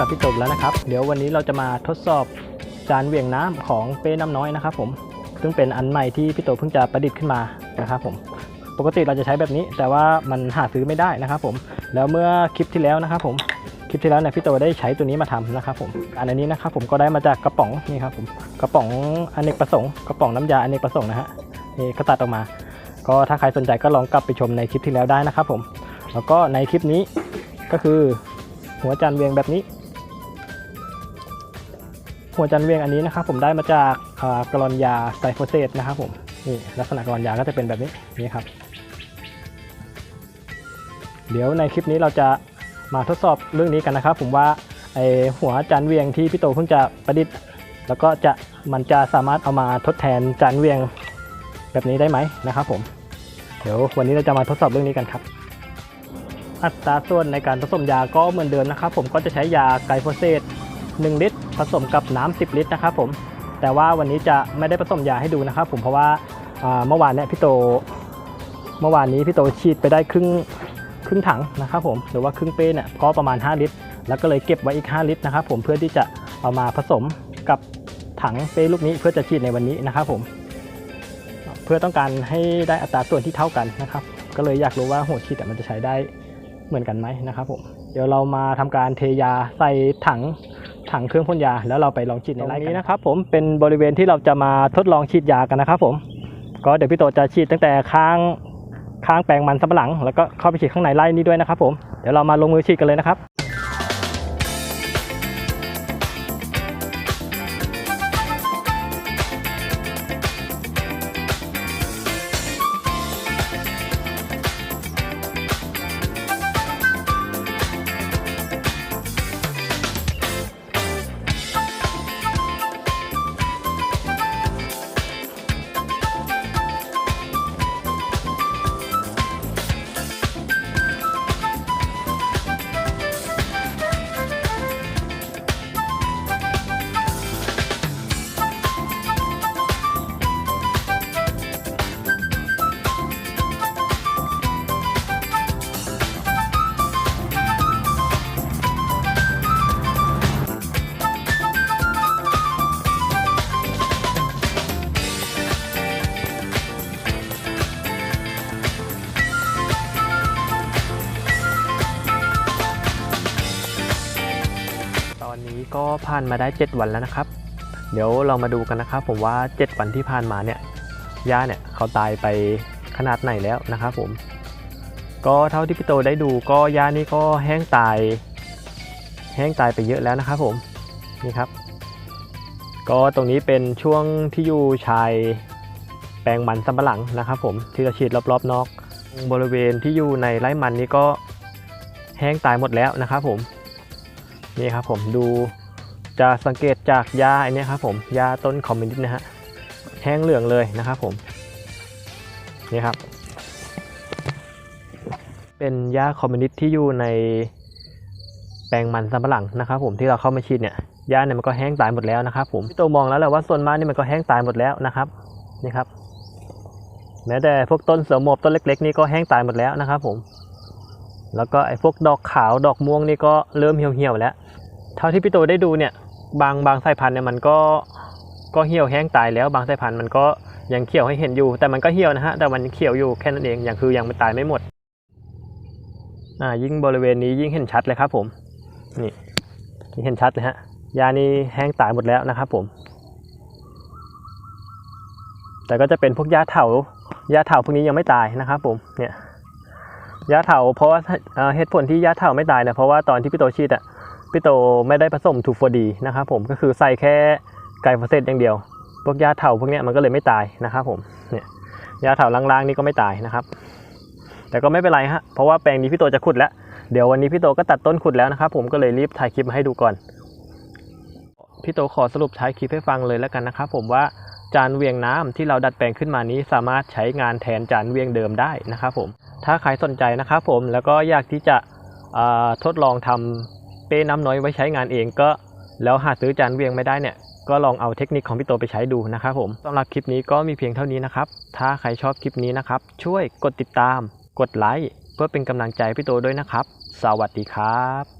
กับพี่ตบแล้วนะครับ เดี๋ยววันนี้เราจะมาทดสอบจานเหวี่ยงน้ำของเป้น้ำน้อยนะครับผม ซึ่งเป็นอันใหม่ที่พี่ตบเพิ่งจะประดิษฐ์ขึ้นมานะครับผม ปกติเราจะใช้แบบนี้ แต่ว่ามันหาซื้อไม่ได้นะครับผม แล้วเมื่อคลิปที่แล้วนะครับผม คลิปที่แล้วเนี่ยพี่โตได้ใช้ตัวนี้มาทำนะครับผม อันนี้นะครับผมก็ได้มาจากกระป๋องนี่ครับผม กระป๋องอเนกประสงค์ กระป๋องน้ำยาอเนกประสงค์นะฮะ นี่ก็ตัดออกมา ก็ถ้าใครสนใจก็ลองกลับไปชมในคลิปที่แล้วได้นะครับผม แล้วก็ในคลิปนี้ก็คือหัวจานเวียงแบบนี้ หัวจานเวียงอันนี้นะครับผมได้มาจากกรอนยาไซโฟเซตนะครับผมนี่ลักษณะกรอนยาก็จะเป็นแบบนี้นี่ครับ เดี๋ยวในคลิปนี้เราจะมาทดสอบเรื่องนี้กันนะครับ ผมว่าไอหัวจานเวียงที่พี่โตเพิ่งจะประดิษฐ์ แล้วก็จะมันจะสามารถเอามาทดแทนจานเวียงแบบนี้ได้ไหมนะครับ ผม เดี๋ยววันนี้เราจะมาทดสอบเรื่องนี้กันครับ อัตราส่วนในการผสมยาก็เหมือนเดิมนะครับ ผมก็จะใช้ยาไกลโฟเซต 1 ลิตร ผสมกับน้ำ10 ลิตรนะครับผมแต่ว่าวันนี้จะไม่ได้ผสมยาให้ดูนะครับผมเพราะว่าเมื่อวานเนี่ยพี่โตเมื่อวานนี้พี่โตฉีดไปได้ครึ่งครึ่งถังนะครับผมหรือว่าครึ่งเป้เนี่ยก็ประมาณ 5 ลิตร แล้วก็เลยเก็บไว้อีก 5 ลิตรนะครับผมเพื่อที่จะเอามาผสมกับถังเป้ลูกนี้เพื่อจะฉีดในวันนี้นะครับผมเพื่อต้องการให้ได้อัตราส่วนที่เท่ากันนะครับก็เลยอยากรู้ว่าหัวฉีดอะมันจะใช้ได้เหมือนกันไหมนะครับผมเดี๋ยวเรามาทำการเทยาใส่ถัง ถังเครื่องพ่นยาแล้วเราไปลองฉีดในไร่กันนะครับผมเป็นบริเวณที่เราจะมาทดลองฉีดยากันนะครับผมก็เดี๋ยวพี่โตจะฉีดตั้งแต่ข้างข้างแปลงมันสำปะหลัง แล้วก็เข้าไปฉีดข้างในไร่นี้ด้วยนะครับผมเดี๋ยวเรามาลงมือฉีดกันเลยนะครับ ก็ผ่านมาได้ 7 วันแล้วนะครับ เดี๋ยวเรามาดูกันนะครับผมว่า 7 วันที่ผ่านมาเนี่ยย่าเนี่ยเขาตายไปขนาดไหนแล้วนะครับผม ก็เท่าที่พี่โตได้ดูก็ย่านี่ก็แห้งตาย แห้งตายไปเยอะแล้วนะครับผมนี่ครับ ก็ตรงนี้เป็นช่วงที่อยู่ชายแปลงมันสำปะหลังนะครับผมที่เราฉีดรอบๆนอก บริเวณที่อยู่ในไร่มันนี่ก็แห้งตายหมดแล้วนะครับผมนี่ครับผมดู จะสังเกตจากหญ้าอันนี้ครับผมหญ้าต้นคอมมิวนิสต์นะฮะแห้งเหลืองเลยนะครับผมนี่ครับ เป็นหญ้าคอมมิวนิสต์ที่อยู่ในแปลงมันสำปะหลังนะครับ ผมที่เราเข้ามาฉีดเนี่ยหญ้าเนี่ยมันก็แห้งตายหมดแล้วนะครับ ผมพี่โตมองแล้วแหละว่าส่วนมากนี่มันก็แห้งตายหมดแล้วนะครับนี่ครับ แม้แต่พวกต้นเสือหมอบต้นเล็ก ๆ นี่ก็แห้งตายหมดแล้วนะครับ ผม แล้วก็ไอ้พวกดอกขาวดอกม่วงนี่ก็เริ่มเหี่ยวๆแล้วเท่าที่พี่โตได้ดูเนี่ย บางบางสายพันธุ์เนี่ยมันก็ก็เหี่ยวแห้งตายแล้ว บางสายพันธุ์มันก็ยังเขียวให้เห็นอยู่ แต่มันก็เหี่ยวนะฮะแต่มันเขียวอยู่แค่นั้นเองอย่างคือยังไม่ตายไม่หมดอ่ายิ่งบริเวณนี้ยิ่งเห็นชัดเลยครับผมนี่ยิ่เห็นชัดเลยฮะยานี่แห้งตายหมดแล้วนะครับผม แต่ก็จะเป็นพวกยาเถายาเถาพวกนี้ยังไม่ตายนะครับผมเนี่ยยาเถาเพราะว่าเหตุผลที่ยาเถาไม่ตายเนี่ยเพราะว่าตอนที่พี่โตฉีดอะ พี่โตไม่ได้ผสมทูฟอดีนะครับผมก็คือใส่แค่ไกลโฟเซตอย่างเดียว พวกยาเถาพวกนี้มันก็เลยไม่ตายนะครับผมเนี่ยยาเถาล่างๆนี่ก็ไม่ตายนะครับ แต่ก็ไม่เป็นไรฮะเพราะว่าแปลงนี้พี่โตจะขุดแล้ว เดี๋ยววันนี้พี่โตก็ตัดต้นขุดแล้วนะครับผมก็เลยรีบถ่ายคลิปมาให้ดูก่อนพี่โตขอสรุปท้ายคลิปให้ฟังเลยแล้วกันนะครับผมว่าจานเวียงน้ำที่เราดัดแปลงขึ้นมานี้สามารถใช้งานแทนจานเวียงเดิมได้นะครับผมถ้าใครสนใจนะครับผมแล้วก็อยากที่จะทดลองทำ เป้น้ำน้อยไว้ใช้งานเองก็ แล้วหาซื้อจานเวียงไม่ได้เนี่ย ก็ลองเอาเทคนิคของพี่โตไปใช้ดูนะครับผมสำหรับคลิปนี้ก็มีเพียงเท่านี้นะครับ ถ้าใครชอบคลิปนี้นะครับ ช่วยกดติดตาม กดไลค์เพื่อเป็นกำลังใจพี่โตด้วยนะครับ สวัสดีครับ